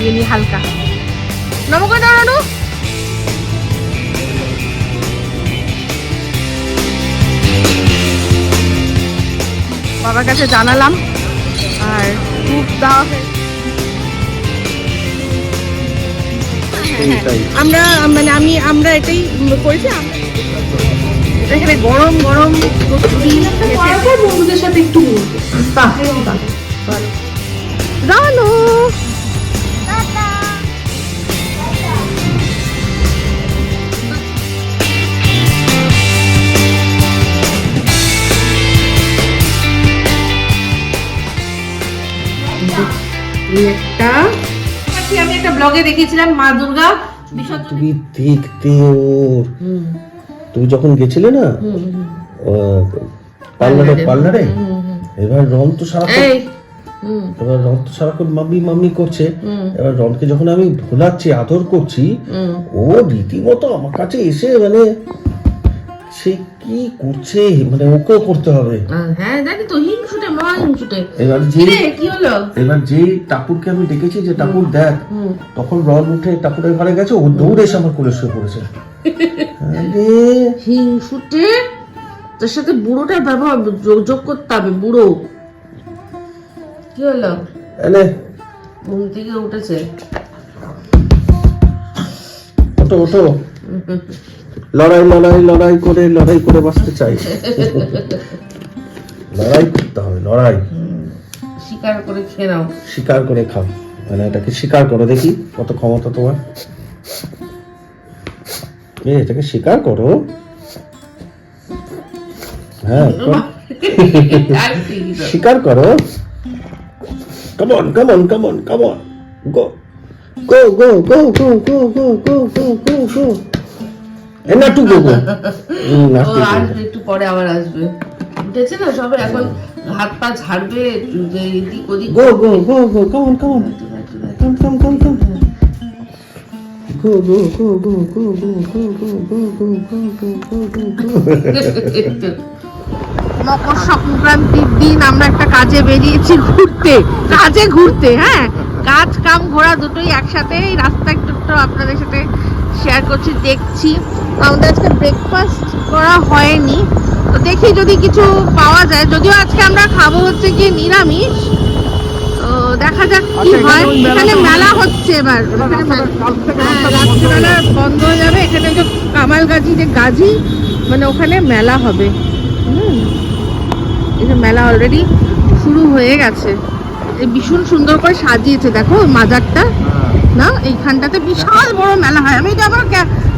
লাগেনি হালকা। নমকে দাঁড়ানো বাবার কাছে জানালাম আর খুব দেওয়া হয়েছে আমরা মানে আমি আমরা এটাই করেছি এখানে গরম গরম বন্ধুদের সাথে একটু রানু। এই একটা আমি একটা ব্লগে দেখেছিলাম মা দুর্গা। তুমি দেখতে ওর। তুমি যখন গেছিলে না পার্লারে পার্লারে। এবার রং তো হুম। এবার রং তো সারাক্ষণ মাম্মি মাম্মি করছে। এবার রনকে যখন আমি ভোলাচ্ছি আদর করছি ও রীতিমতো আমার কাছে এসে মানে সে কি করছে? মানে ওকেও করতে হবে। হ্যাঁ জানি তো হিংসুটে মহা হিংসুটে এবার যে কিরে কি হলো? এবার যে টাপুরকে আমি ডেকেছি যে টাপুর দেখ তখন রন উঠে টাপুরের ঘরে গেছে ও দৌড়ে এসে আমার কোলে শুয়ে পড়েছে। আরে। হিংসুটে তার সাথে বুড়োটার ব্যবহার যোগ- করতে হবে বুড়ো। কি হলো? এনে ঘুম থেকে উঠেছে। ওটো ওটো লড়াই লড়াই লড়াই করে লড়াই করে বাঁচতে চাই। লড়াই করতে হবে লড়াই। শিকার করে খেয়ে নাও। স্বীকার করে খাও। মানে এটাকে স্বীকার করো দেখি কত ক্ষমতা তোমার। এ এটাকে স্বীকার করো। হ্যাঁ কর- আর ঠিকই তো। স্বীকার করো come on come on come on come on go go go go go go go go go go আসবে একটু পরে আবার আসবে উঠেছে না সবে এখন হাত পা ঝাড়বে এদিক ওদিক গো গো গো গো কামন কামন কাম কাম কাম কাম গো go go go go go go go go go go go go go গো মকর সংক্রান্তির দিন আমরা একটা কাজে বেরিয়েছি ঘুরতে কাজে ঘুরতে হ্যাঁ কাজ কাম ঘোরা দুটোই একসাথে এই রাস্তা একটু একটু আপনাদের সাথে শেয়ার করছি দেখছি। আমাদের আজকে ব্রেকফাস্ট করা হয়নি। তো দেখি যদি কিছু পাওয়া যায়। যদিও আজকে আমরা খাব হচ্ছে কি নিরামিষ। তো দেখা যাক কি হয়। এখানে মেলা হচ্ছে। এবার। মেলা- হ্যাঁ, রাত্রিবেলা বন্ধ হয়ে যাবে। এখানে যে কামাল গাজি যে গাজি মানে ওখানে মেলা হবে। হুম। এই যে মেলা অলরেডি শুরু হয়ে গেছে। এই ভীষণ সুন্দর করে সাজিয়েছে। দেখো মাজারটা। না এইখানটাতে বিশাল বড় মেলা হয়। আমি এটা আমার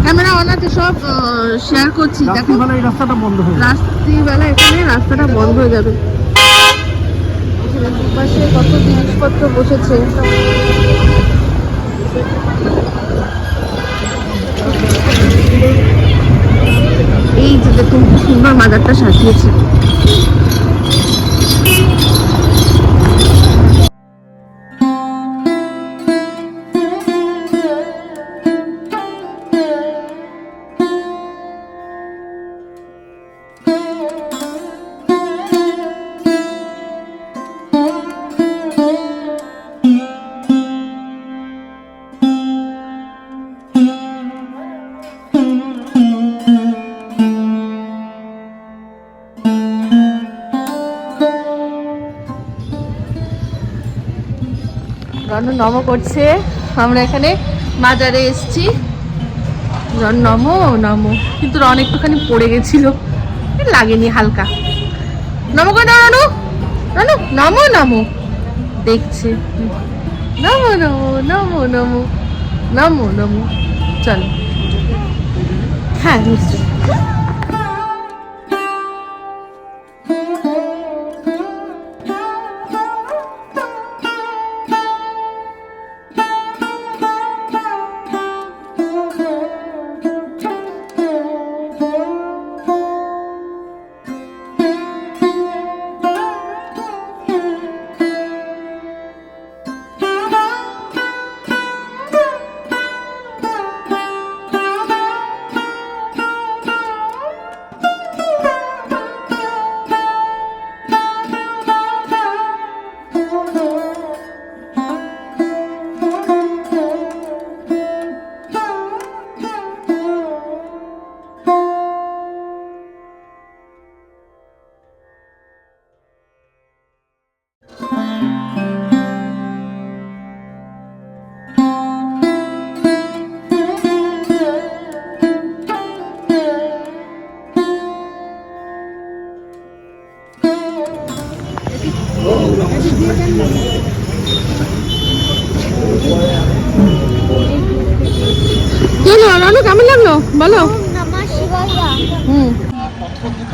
ক্যামেরা অনাতে সব শেয়ার করছি দেখো। রাস্তাটা বন্ধ হয়ে রাত্রিবেলা এখানে রাস্তাটা বন্ধ হয়ে যাবে। দুপাশে কত জিনিসপত্র বসেছে। এই যে দেখুন সুন্দর মাজারটা সাজিয়েছে। নম করছে। আমরা এখানে মাজারে এসছি। নম নম। কিন্তু রণ একটুখানি পড়ে গেছিল। লাগেনি হালকা। নম করে দাও, রনু। রনু, নম নম। দেখছে। নম নম নম নম। নম নম। চল। হ্যাঁ নিশ্চয়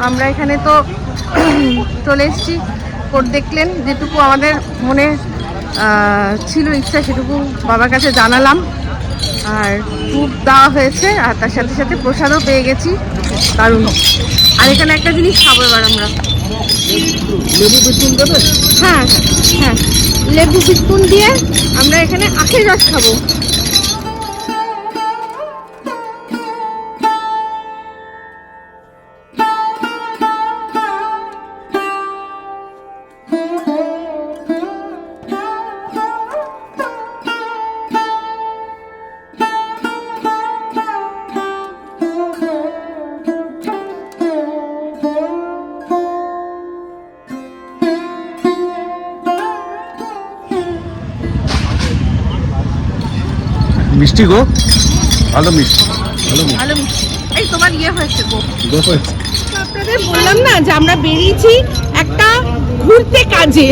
আমরা এখানে তো চলে এসেছি। কোর্ট দেখলেন যেটুকু আমাদের মনে ছিল ইচ্ছা সেটুকু বাবার কাছে জানালাম। আর ধূপ দেওয়া হয়েছে আর তার সাথে সাথে প্রসাদও পেয়ে গেছি। দারুণ। আর এখানে একটা জিনিস খাব এবার আমরা। লেবু বিচুন দেবে? হ্যাঁ হ্যাঁ হ্যাঁ। লেবু বিস্কুট দিয়ে আমরা এখানে আখের রস খাব। মিষ্টি গো। ভালো মিষ্টি ভালো মিষ্টি। এই তোমার ইয়ে হয়েছে গো। গো আপনাদের বললাম না যে আমরা বেরিয়েছি একটা ঘুরতে কাজে।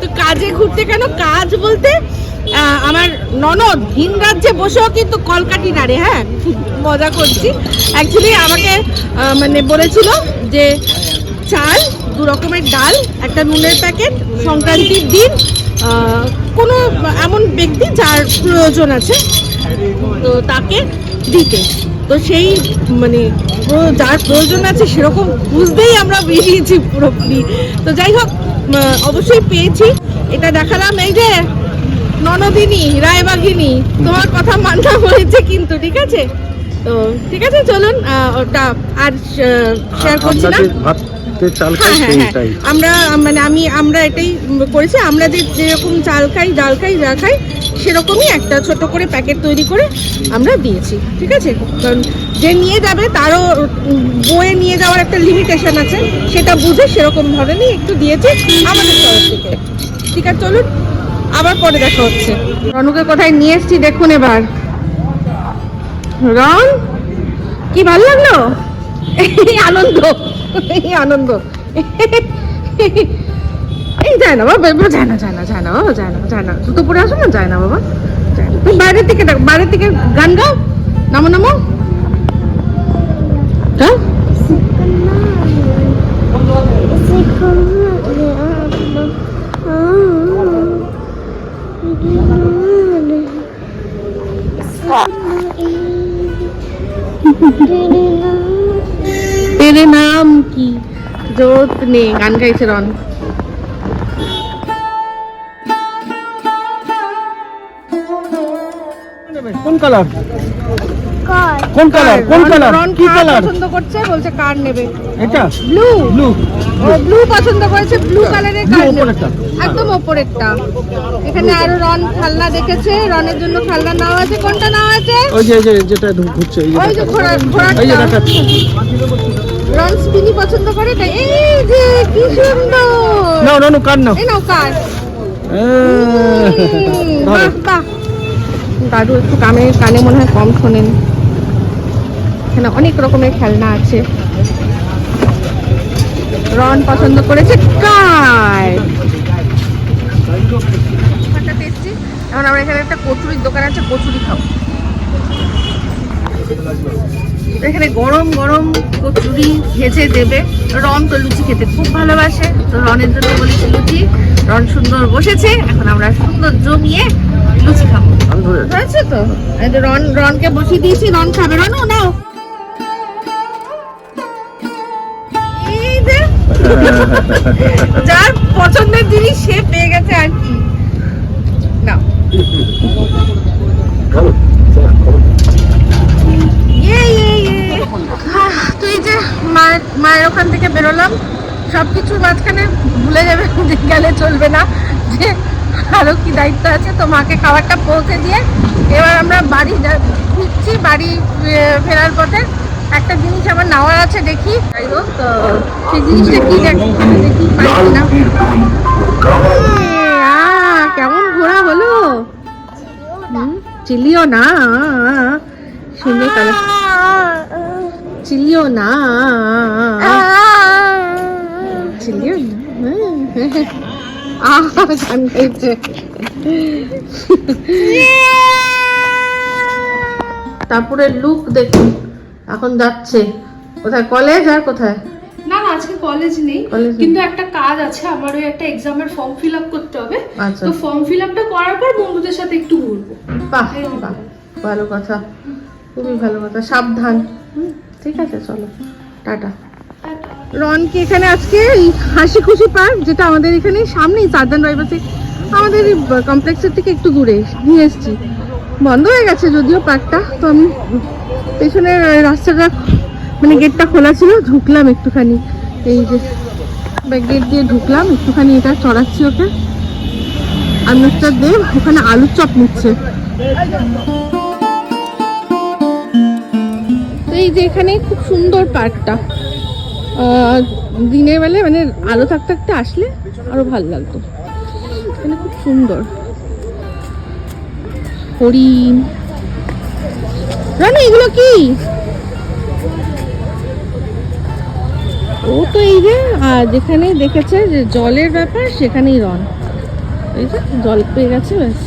তো কাজে ঘুরতে কেন? কাজ বলতে আমার ননদ ভিন রাজ্যে বসেও কিন্তু কলকাটি নাড়ে হ্যাঁ? মজা করছি। অ্যাকচুয়ালি আমাকে মানে বলেছিল যে চাল দু রকমের ডাল, একটা নুনের প্যাকেট, সংক্রান্তির দিন কোনো এমন ব্যক্তি যার প্রয়োজন আছে, তো তাকে দিতে। তো সেই মানে যার প্রয়োজন আছে সেরকম বুঝতেই আমরা বেরিয়েছি পুরোপুরি। তো যাই হোক অবশ্যই পেয়েছি। এটা দেখালাম এই যে ননদিনী, রায়বাঘিনী। তোমার কথা মানতে হয়েছে কিন্তু, ঠিক আছে? তো ঠিক আছে, চলুন ওটা আর শেয়ার করছি না। ভাতের চাল হ্যাঁ হ্যাঁ হ্যাঁ। আমরা মানে আমি আমরা এটাই করেছি আমরা যে যেরকম চাল খাই ডাল খাই যা খাই সেরকমই একটা ছোট করে প্যাকেট তৈরি করে আমরা দিয়েছি ঠিক আছে? কারণ যে নিয়ে যাবে তারও বয়ে নিয়ে যাওয়ার একটা লিমিটেশন আছে সেটা বুঝে সেরকম ধরনেরই একটু দিয়েছি আমাদের তরফ থেকে। ঠিক আছে চলুন আবার পরে দেখা হচ্ছে। রনুকে কোথায় নিয়ে এসছি দেখুন এবার। রং কি ভালো লাগল? আনন্দ। এই আনন্দ। এই যায় না বাবা বাবা, যায় না যায় না যায় না বাবা যায় না যায় না। জুতো পরে আসো না যায় না বাবা তুমি বাইরের থেকে বাইরের থেকে গান গাও নামো নামো। গাও কি জোত নে গান গাইছে রন। কোন কালার? কোন কালার? কোন কালার? রন কি কালার? পছন্দ করছে? বলছে কার নেবে। এটা? ব্লু। ব্লু। ও ব্লু পছন্দ করেছে ব্লু কালারের কার নেবে? একদম ওপরেরটা। এখানে আরও রন খেলনা দেখেছে। রনের জন্য খেলনা নেওয়া আছে। কোনটা নেওয়া আছে? ওই যে যেটা ঘুরছে এই যে ওই যে দেখাচ্ছে। ঘোড়া রন স্পিনি পছন্দ করে তাই এই যে কি সুন্দর নাও নাও নাও, কার নাও এই নাও কার। বাহ বাহ দাদু একটু কানে কানে মনে হয় কম শোনেন এখানে অনেক রকমের খেলনা আছে রন পছন্দ করেছে কার এখন আমরা এখানে একটা কচুরির দোকান আছে কচুরি খাব তো এখানে গরম গরম কচুরি ভেজে দেবে। রন তো লুচি খেতে খুব ভালোবাসে। তো রনের জন্য বলেছি লুচি। রন সুন্দর বসেছে। এখন আমরা সুন্দর জমিয়ে লুচি খাব। হয়েছে তো? রন রনকে বসিয়ে দিয়েছি। রন খাবে। রনও নাও। যার পছন্দের জিনিস সে ওখান থেকে বেরোলাম। সব কিছুর মাঝখানে ভুলে যাবে, গেলে চলবে না। যে আরও কি দায়িত্ব আছে, তো মাকে খাবারটা পৌঁছে দিয়ে এবার আমরা বাড়ি ফিরছি বাড়ি ফেরার পথে। একটা জিনিস আমার নেওয়ার আছে, দেখি। যাই হোক, তো সেই জিনিসটা কি দেখ কিনা কেমন ঘোরা হলো? চিলিও না কালার চিলিও না চিলিও না আহ গান গাইছে তারপরে লুক দেখুন এখন যাচ্ছে। কোথায়? কলেজ আর কোথায়? না না আজকে কলেজ নেই। কিন্তু একটা কাজ আছে আমার ওই একটা এক্সামের ফর্ম ফিল আপ করতে হবে। আচ্ছা। তো ফর্ম ফিল আপটা করার পর বন্ধুদের সাথে একটু ঘুরবো। ভালো কথা। খুবই ভালো কথা। সাবধান। হুম, ঠিক আছে চলো। টাটা। রন কি এখানে আজকে এই হাসি খুশি পার্ক যেটা আমাদের এখানে সামনেই সার্দান রাইবাসে আমাদের কমপ্লেক্সের থেকে একটু দূরে নিয়ে এসেছি। বন্ধ হয়ে গেছে যদিও পার্কটা তো আমি পেছনের রাস্তাটা মানে গেটটা খোলা ছিল ঢুকলাম একটুখানি। এই যে গেট দিয়ে ঢুকলাম একটুখানি এটা চড়াচ্ছি ওকে। আর মিস্টার দেব ওখানে আলুর চপ নিচ্ছে। এই যে এখানে খুব সুন্দর পার্কটা। দিনের বেলায় মানে আলো থাকতে থাকতে আসলে আরও ভালো লাগতো। এখানে খুব সুন্দর। হরিণ। রানি, এগুলো কি? ও তো এই যে যেখানে দেখেছে যে জলের ব্যাপার, সেখানেই রন। এই যে জল পেয়ে গেছে, ব্যাস।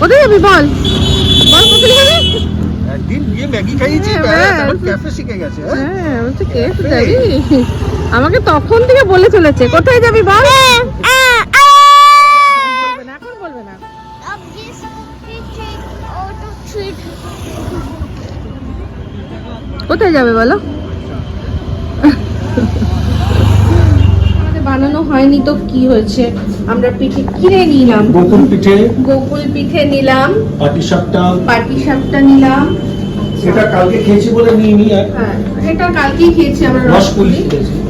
কোথায় যাবি বল? বল, কোথায় যাবি? একদিন ম্যাগি খাইয়েছি হ্যাঁ, ব্যাস, ব্যাস। এখন ক্যাফে শিখে গেছে হ্যাঁ? হ্যাঁ বলছে কে যাবি আমাকে তখন থেকে বলে চলেছে কোথায় যাবি বল? এখন বলবে না. কোথায় যাবে বলো? বানানো হয়নি তো কি হয়েছে? আমরা পিঠে কিনে নিলাম। গোকুল পিঠে। গোকুল পিঠে নিলাম। পাটি সাপটা পাটি সাপটা নিলাম। সেটা কালকে খেয়েছি বলে নিয়ে নি আর হ্যাঁ এটা কালকেই খেয়েছি আমরা রসপুলি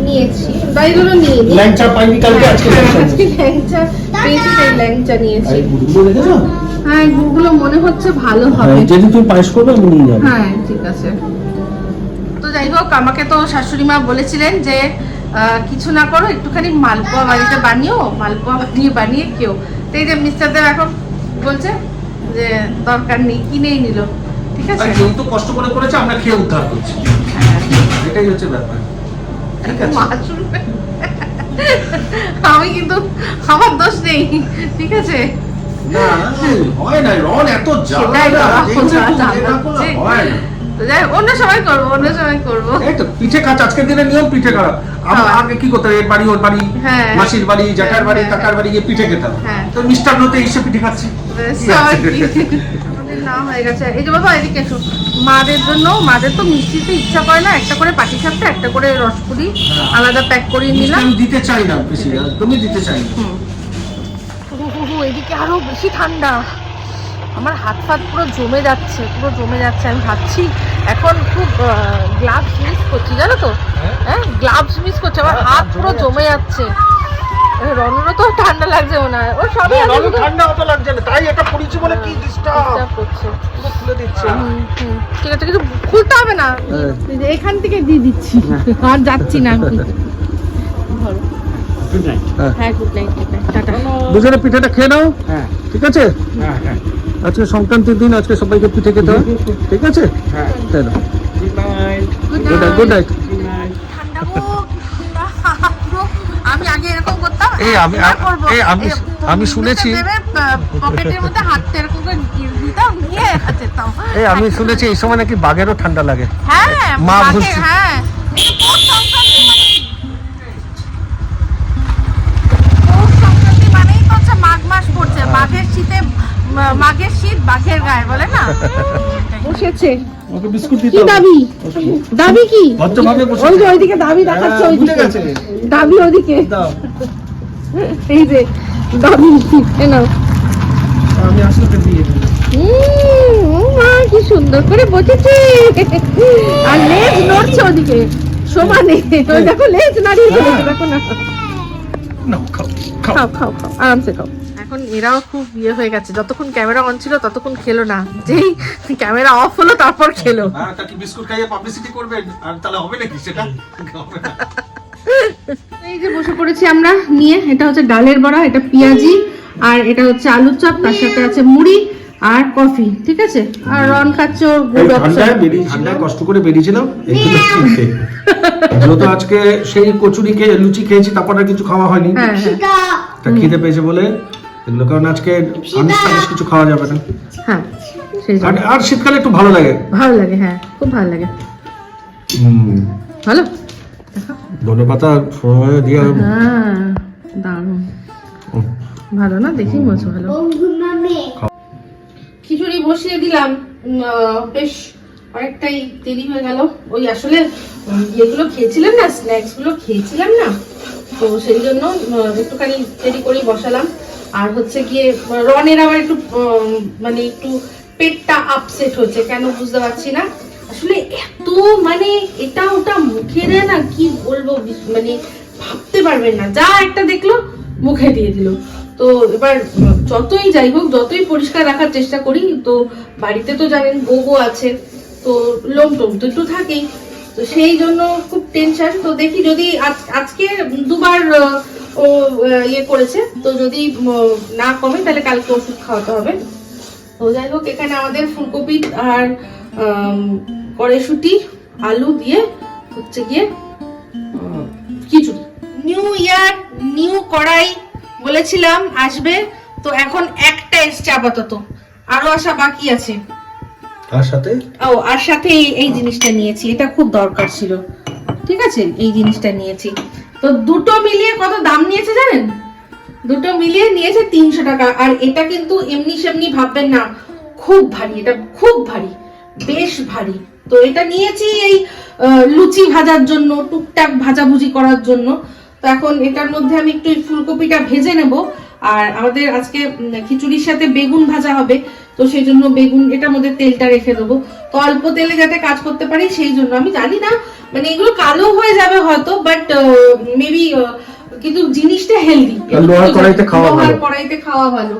নিয়েছি। তাই জন্য নিয়ে নিই ল্যাংচা পাইনি কালকে আজকে হ্যাঁ, ল্যাংচা আজকে ল্যাংচা পেয়েছি তাই ল্যাংচা নিয়েছি। গুড়গুলো দেখেছ হ্যাঁ গুড়গুলো মনে হচ্ছে ভালো হবে। হ্যাঁ, যদি তুমি পায়েস করবে আমি নিয়ে যাব। হ্যাঁ ঠিক আছে। তো যাই হোক আমাকে তো শাশুড়ি মা বলেছিলেন যে আহ, কিছু না করো একটুখানি মালপোয়া বাড়িতে বানিও মালপোয়া বানিয়ে বানিয়ে কেউ তো এই যে মিস্টার দেব এখন বলছে যে দরকার নেই কিনেই নিল। ঠিক আছে? কেউ তো কষ্ট করে করেছে আমরা খেয়ে উদ্ধার করছি। হ্যাঁ এটাই হচ্ছে ব্যাপার। ঠিক আছে? আমি কিন্তু আমার দোষ নেই। ঠিক আছে? না হয় না রন এত জ্বালা বাবা, এইগুলো যা একটু জ্বালা না করলে হচ্ছে। হয় না। তো যাই হোক, অন্য সময় করব অন্য সময় করব। এই তো পিঠে খাচ্ছে আজকের দিনে নিয়ম পিঠে খাওয়া। আমরা হ্যাঁ। আগে কি করতে এর বাড়ি ওর বাড়ি হ্যাঁ। মাসির বাড়ি জ্যাঠার বাড়ি হ্যাঁ, কাকার বাড়ি গিয়ে পিঠে খেতাম হ্যাঁ। তো মিষ্টান্নতে এসে পিঠে খাচ্ছি। হয়ে গেছে। এই যে বাবা এদিকে এসো। মাদের জন্য মাদের তো মিষ্টিতে ইচ্ছা করে না একটা করে পাটি সাপটা একটা করে রসপুরি আলাদা প্যাক করিয়ে নিলাম। আমি দিতে চাই না বেশি একদমই দিতে চাই না। এদিকে আরও বেশি ঠান্ডা। আমার হাত ফাত পুরো জমে যাচ্ছে পুরো জমে যাচ্ছে আমি ভাবছি এখন খুব গ্লাভস মিস করছি জানো তো? হ্যাঁ। গ্লাভস মিস করছে আমার হাত পুরো জমে যাচ্ছে। রনেরও তো ঠান্ডা লাগছে মনে হয়। ও সবই আমি ঠান্ডা অত লাগছে না তাই এটা পড়েছি বলে কি ডিস্টার্ব করছে। পুরো খুলে দিচ্ছে। হুম, হুম। ঠিক আছে কিছু খুলতে হবে না। হ্যাঁ। এই যে এখান থেকে দিয়ে দিচ্ছি। আর যাচ্ছি না আমি। হ্যাঁ দুজনে পিঠেটা খেয়ে নাও। হ্যাঁ। ঠিক আছে? হ্যাঁ হ্যাঁ। আজকে সংক্রান্তির দিন আজকে সবাইকে পিঠে খেতে হবে ঠিক আছে? হ্যাঁ। গুড নাইট গুড নাইট আমি আগে এরকম এই আমি- এই আমি- আমি শুনেছি- পকেটের মধ্যে হাতটা এরকম করে দিতাম নিয়ে যেতাম। এই আমি শুনেছি এই সময় নাকি বাঘেরও ঠান্ডা লাগে। হ্যাঁ মা হ্যাঁ। পড়ছে। মাঘের শীতে মাঘের শীত বাঘের গায়ে বলে না? বসেছে। ওকে বিস্কুট দাবি? দাবি কি? ভদ্রভাবে বসে ওই যে ওইদিকে দাবি দেখাচ্ছে হ্যাঁ, ওইদিকে। দাবি ওদিকে দাও। এই যে নাও। আমি আসলে দিয়ে মা কি সুন্দর করে বসেছে। আর লেজ নড়ছে ওদিকে সমানে। ওই দেখো লেজ নাড়িয়ে ফেলেছে দেখো না। নাও খাও খাও। খাও খাও খাও আরামসে খাও। এখন এরাও খুব ইয়ে হয়ে গেছে। যতক্ষণ ক্যামেরা অন ছিল ততক্ষণ খেলো না। যেই ক্যামেরা অফ হলো তারপর খেলো। হ্যাঁ বিস্কুট খাইয়ে পাবলিসিটি করবে আর তাহলে হবে নাকি সেটা। এই যে বসে পড়েছি আমরা নিয়ে এটা হচ্ছে ডালের বড়া এটা পেঁয়াজি আর এটা হচ্ছে আলুর চপ তার সাথে আছে মুড়ি আর কফি ঠিক আছে? আর রন খাচ্ছে গুড় ঠান্ডায় ঠান্ডায় কষ্ট করে বেরিয়েছিলাম এইগুলো কিনতে যেহেতু আজকে সেই কচুরি খেয়ে লুচি খেয়েছি তারপর আর কিছু খাওয়া হয়নি। হ্যাঁ হ্যাঁ। তা খিদে পেয়েছে বলে এগুলো কারণ আজকে আমিষ টামিষ কিছু খাওয়া যাবে না। হ্যাঁ আর আর শীতকালে একটু ভালো লাগে। ভালো লাগে হ্যাঁ খুব ভালো লাগে। হুম। ভালো? ধনে পাতা সময় দিয়ে হ্যাঁ দারুণ। ভালো না? দেখি ভালো। খিচুড়ি বসিয়ে দিলাম। বেশ অনেকটাই দেরি হয়ে গেল। ওই আসলে ইয়েগুলো খেয়েছিলাম না স্ন্যাক্সগুলো খেয়েছিলাম না। তো সেই জন্য একটুখানি দেরি করেই বসালাম। আর হচ্ছে গিয়ে রনের আবার একটু মানে একটু পেটটা আপসেট হচ্ছে কেন বুঝতে পারছি না। আসলে এত মানে এটা ওটা মুখে দেয় না, কি বলব? মানে ভাবতে পারবেন না। যা একটা দেখল, মুখে দিয়ে দিল। তো এবার যতই যাই হোক, যতই পরিষ্কার রাখার চেষ্টা করি, তো বাড়িতে তো জানেন গোগো আছে, তো লোম টোম তো একটু থাকেই। তো সেই জন্য খুব টেনশন তো দেখি যদি আজ- আজকে দুবার ও ইয়ে করেছে, তো যদি না কমে, তাহলে কালকে ওষুধ খাওয়াতে হবে। তো যাই হোক, এখানে আমাদের ফুলকপি আর কড়াইশুটি আলু দিয়ে হচ্ছে গিয়ে খিচুড়ি। নিউ ইয়ার নিউ কড়াই বলেছিলাম আসবে। তো এখন একটা এসছে আপাতত। আরও আসা বাকি আছে। তার সাথে? ও আর সাথে এই এই জিনিসটা নিয়েছি। এটা খুব দরকার ছিল। ঠিক আছে? এই জিনিসটা নিয়েছি। তো দুটো মিলিয়ে কত দাম নিয়েছে জানেন? দুটো মিলিয়ে নিয়েছে তিনশো টাকা। আর এটা কিন্তু এমনি সেমনি ভাববেন না। খুব ভারী এটা খুব ভারী। বেশ ভারী। তো এটা নিয়েছি এই লুচি ভাজার জন্য টুকটাক ভাজাভুজি করার জন্য। তো এখন এটার মধ্যে আমি একটু ফুলকপিটা ভেজে নেব। আর আমাদের আজকে খিচুড়ির সাথে বেগুন ভাজা হবে। তো সেই জন্য বেগুন এটার মধ্যে তেলটা রেখে দেবো। তো অল্প তেলে যাতে কাজ করতে পারি সেই জন্য। আমি জানি না মানে এগুলো কালো হয়ে যাবে হয়তো বাট মেবি কিন্তু জিনিসটা হেলদি। লোহার খাওয়া কড়াইতে খাওয়া ভালো।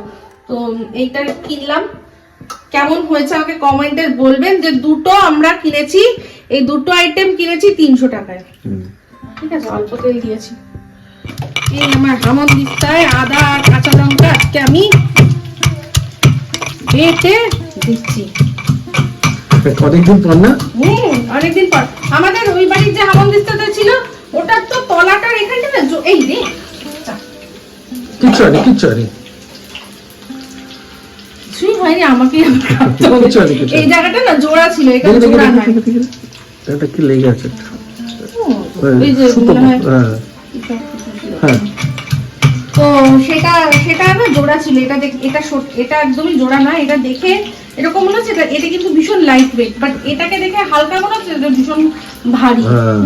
তো এইটা কিনলাম। কেমন হয়েছে আমাকে কমেন্টে বলবেন যে দুটো আমরা কিনেছি এই দুটো আইটেম কিনেছি তিনশো টাকায়। ঠিক আছে অল্প তেল দিয়েছি। এই আমার হামন দিস্তায় আদা আর কাঁচা লঙ্কা আজকে আমি বেটে দিচ্ছি। অনেকদিন পর না? হুম অনেকদিন পর। আমাদের ওই বাড়ির যে হামন দিস্তাটা ছিল ওটার তো তলাটার এখানটা না এই রে কিচ্ছু আনি কিছুই হয়নি আমাকে। এই জায়গাটা না জোড়া ছিল দেখি জোড়া দেখি এটা কি লেগে আছে? এই যে সুতো হয় হ্যাঁ। হ্যাঁ। তো সেটা সেটা না জোড়া ছিল এটা দেখ এটা এটা একদমই জোড়া না এটা দেখে এরকম মনে হচ্ছে এটা- কিন্তু ভীষণ লাইট ওয়েট বাট এটাকে দেখে হালকা মনে হচ্ছে ভীষণ ভারী। হ্যাঁ।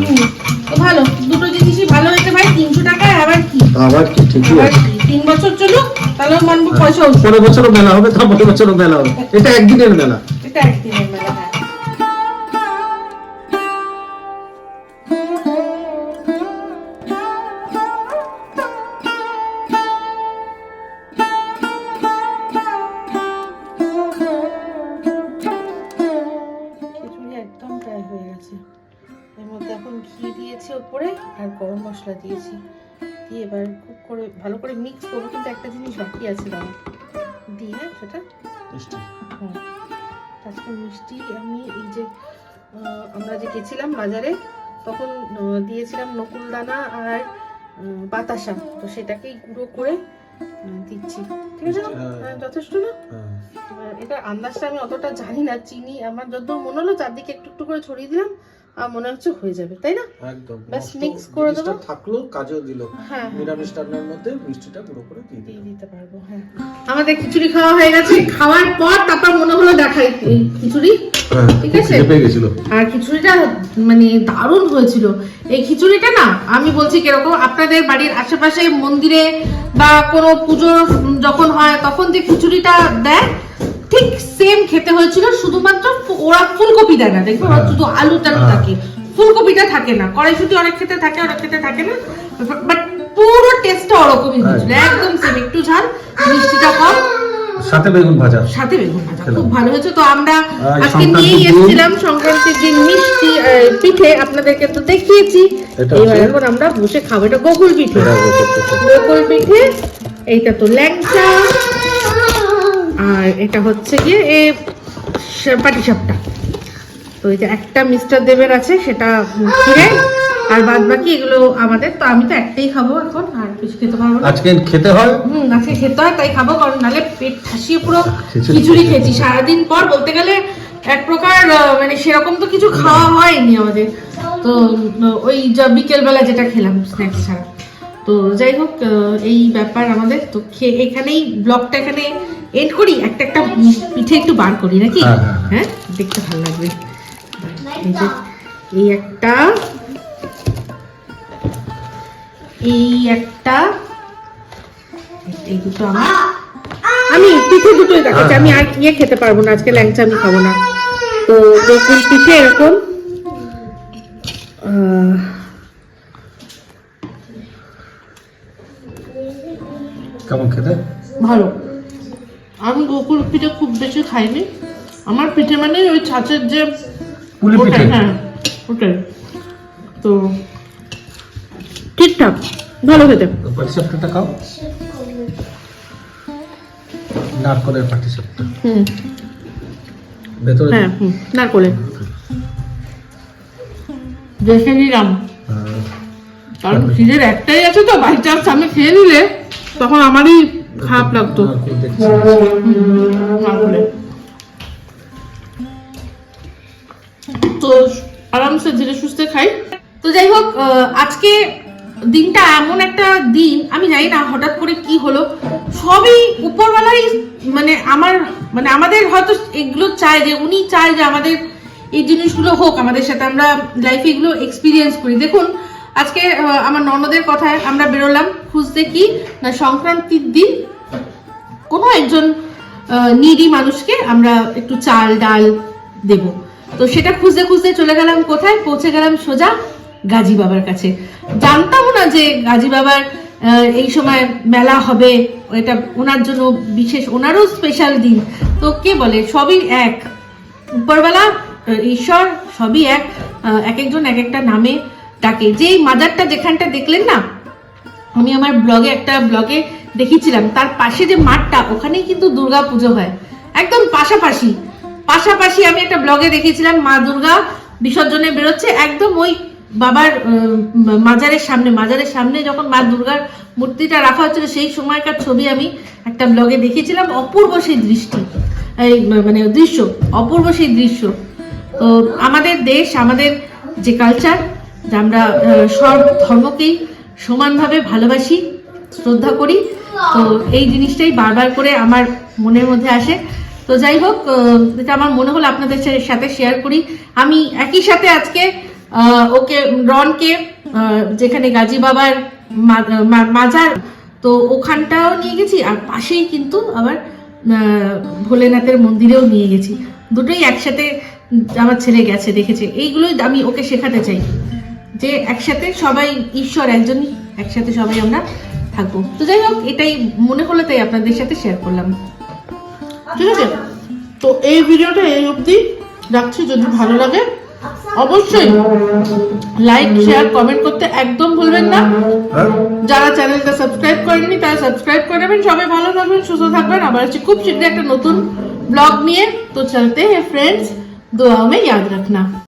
তো ভালো দুটো জিনিসই ভালো হয়েছে ভাই তিনশো টাকায় আবার কি? আবার কি ঠিকই আছে। তিন বছর চলুক তাহলে মানবো পয়সা। পরের বছরও মেলা হবে তার পরের বছরও মেলা হবে। এটা একদিনের মেলা। এটা একদিনের মেলা। ওপরে আর গরম মশলা দিয়েছি। দিয়ে এবার খুব করে ভালো করে মিক্স করব। কিন্তু একটা জিনিস বাকি আছে দাঁড়া দিয়ে সেটা হুম। আজকে মিষ্টি আমি এই যে আমরা যে গেছিলাম বাজারে তখন দিয়েছিলাম নকুল দানা আর বাতাসা। তো সেটাকেই গুঁড়ো করে দিচ্ছি। ঠিক আছে? হ্যাঁ। হ্যাঁ, যথেষ্ট না? এবার এটা আন্দাজটা আমি অতটা জানি না। চিনি আমার যতদূর মনে হলো চারদিকে একটু একটু করে ছড়িয়ে দিলাম। মনে হচ্ছে হয়ে যাবে তাই না? একদম ব্যাস mix করে দেবো। থাকল কাজেও দিল। হ্যাঁ হ্যাঁ। নিরামিষ রান্নার মধ্যে মিষ্টিটা পুরো করে দিয়ে দিয়ে দিতে পারব হ্যাঁ। আমাদের খিচুড়ি খাওয়া হয়ে গেছে খাওয়ার পর তারপর মনে হলো দেখাই খিচুড়ি ঠিক আছে। গেছিল। আর খিচুড়িটা মানে দারুণ হয়েছিল। এই খিচুড়িটা না আমি বলছি কীরকম আপনাদের বাড়ির আশেপাশে মন্দিরে বা কোনো পুজো যখন হয় তখন যে খিচুড়িটা দেয় ঠিক সেম খেতে হয়েছিল শুধুমাত্র ওরা ফুলকপি দেয় না দেখবে? ওরা হ্যাঁ। শুধু আলু টালু হ্যাঁ। থাকে। ফুলকপিটা থাকে না। কড়াইশুটি অনেক খেতে থাকে অনেক খেতে থাকে না। বাট পুরো টেস্টটা ওরকমই হয়েছিল। একদম সেম একটু ঝাল মিষ্টিটা কম। সাথে বেগুন ভাজা। সাথে বেগুন ভাজা খুব ভালো হয়েছে। তো আমরা আজকে নিয়েই এসেছিলাম সংক্রান্তির দিন মিষ্টি পিঠে। আপনাদেরকে তো দেখিয়েছি। এবার এখন আমরা বসে খাব এটা গোকুল পিঠে। গোকুল পিঠে এইটা তো ল্যাংচা। আর এটা হচ্ছে গিয়ে এ পাটি সাপটা। তো এই যে একটা মিস্টার দেবের আছে সেটা ছিঁড়ে আর বাদ বাকি এগুলো আমাদের। তো আমি তো একটাই খাব এখন আর কিছু খেতে পারব না। আজকে খেতে হয়? হুম আজকে খেতে হয় তাই খাব কারণ নালে পেট ঠাসিয়ে পুরো খিচুড়ি খিচুড়ি খেয়েছি। সারাদিন পর বলতে গেলে এক প্রকার মানে সেরকম তো কিছু খাওয়া হয়নি আমাদের। তো ওই যা বিকেলবেলা যেটা খেলাম স্ন্যাক্স ছাড়া। তো যাই হোক এই ব্যাপার আমাদের। তো খেয়ে এখানেই ব্লগটা এখানে এন্ড করি একটা একটা পিঠে একটু বার করি নাকি? হ্যাঁ, হ্যাঁ, হ্যাঁ। দেখতে ভালো লাগবে। এই একটা এই একটা এই দুটো আমার। আমি পিঠে দুটোই দেখাচ্ছি আমি আর ইয়ে খেতে পারব না আজকে ল্যাংচা আমি খাব না। তো দেখুন পিঠে এরকম কেমন খেতে? ভালো। আমি গোকুল পিঠে খুব বেশি খাইনি। আমার পিঠে মানে ওই ছাঁচের যে ওটাই, হ্যাঁ ওটাই। তো ঠিকঠাক ভালো খেতে। পাটিসাপটা খাও। নারকলের পাটিসাপটা। হুম। ভেতরে হ্যাঁ হুম নারকলে। দেখে নিলাম হ্যাঁ। কারণ খিদের একটাই আছে তো বাই চান্স আমি খেয়ে নিলে তখন আমারই খারাপ লাগতো। তো আরামসে ধীরে সুস্থে খাই। তো যাই হোক আজকে দিনটা এমন একটা দিন, আমি জানি না হঠাৎ করে কি হলো। সবই উপরবেলাই মানে আমার মানে আমাদের হয়তো এগুলো চায় যে, উনি চায় যে আমাদের এই জিনিসগুলো হোক, আমাদের সাথে আমরা লাইফে এগুলো এক্সপিরিয়েন্স করি। দেখুন, আজকে আমার ননদের কথায় আমরা বেরোলাম। খুঁজতে কি? না, সংক্রান্তির দিন কোনো একজন নিডি মানুষকে আমরা একটু চাল ডাল দেব। তো সেটা খুঁজতে খুঁজতে চলে গেলাম কোথায়? পৌঁছে গেলাম সোজা গাজী বাবার কাছে। জানতাম না যে গাজী বাবার এই সময় মেলা হবে। এটা ওনার জন্য বিশেষ, ওনারও স্পেশাল দিন। তো কে বলে? সবই এক। উপরবেলা ঈশ্বর, সবই এক। এক একজন এক একটা নামে ডাকে। যেই মাজারটা যেখানটা দেখলেন না আমি আমার ব্লগে একটা ব্লগে দেখিয়েছিলাম, তার পাশে যে মাঠটা, ওখানেই কিন্তু দুর্গা পুজো হয়। একদম পাশাপাশি। পাশাপাশি আমি একটা ব্লগে দেখিয়েছিলাম, মা দুর্গা বিসর্জনে বেরোচ্ছে, একদম ওই বাবার মাজারের সামনে মাজারের সামনে যখন মা দুর্গার মূর্তিটা রাখা হচ্ছিল, সেই সময়কার ছবি আমি একটা ব্লগে দেখিয়েছিলাম, অপূর্ব সেই দৃষ্টি, এই মানে দৃশ্য, অপূর্ব সেই দৃশ্য। তো আমাদের দেশ, আমাদের যে কালচার যে আমরা সব ধর্মকেই সমানভাবে ভালোবাসি, শ্রদ্ধা করি। তো এই জিনিসটাই বারবার করে আমার মনের মধ্যে আসে। তো যাই হোক এটা আমার মনে হলো আপনাদের সাথে শেয়ার করি। আমি একই সাথে আজকে ওকে, রনকে যেখানে গাজী বাবার মাজার, তো ওখানটাও নিয়ে গেছি। আর পাশেই কিন্তু আবার ভোলেনাথের মন্দিরেও নিয়ে গেছি। দুটোই একসাথে আমার ছেলে গেছে, দেখেছে। এইগুলোই আমি ওকে শেখাতে চাই। যে একসাথে সবাই ঈশ্বর একজনই, একসাথে সবাই আমরা থাকব। তো যাই হোক, এটাই মনে হলো, তাই আপনাদের সাথে শেয়ার করলাম। ঠিক আছে? তো এই ভিডিওটা এই অবধি রাখছি, যদি ভালো লাগে। অবশ্যই লাইক শেয়ার কমেন্ট করতে একদম ভুলবেন না? যারা চ্যানেলটা সাবস্ক্রাইব করেননি, তারা সাবস্ক্রাইব করে নেবেন। সবাই ভালো থাকবেন, সুস্থ থাকবেন। আবার আসছি খুব শীঘ্রই একটা নতুন ব্লগ নিয়ে। তো চলতে হ্যাঁ ফ্রেন্ডস দোয়া মে ইয়াদ রাখনা।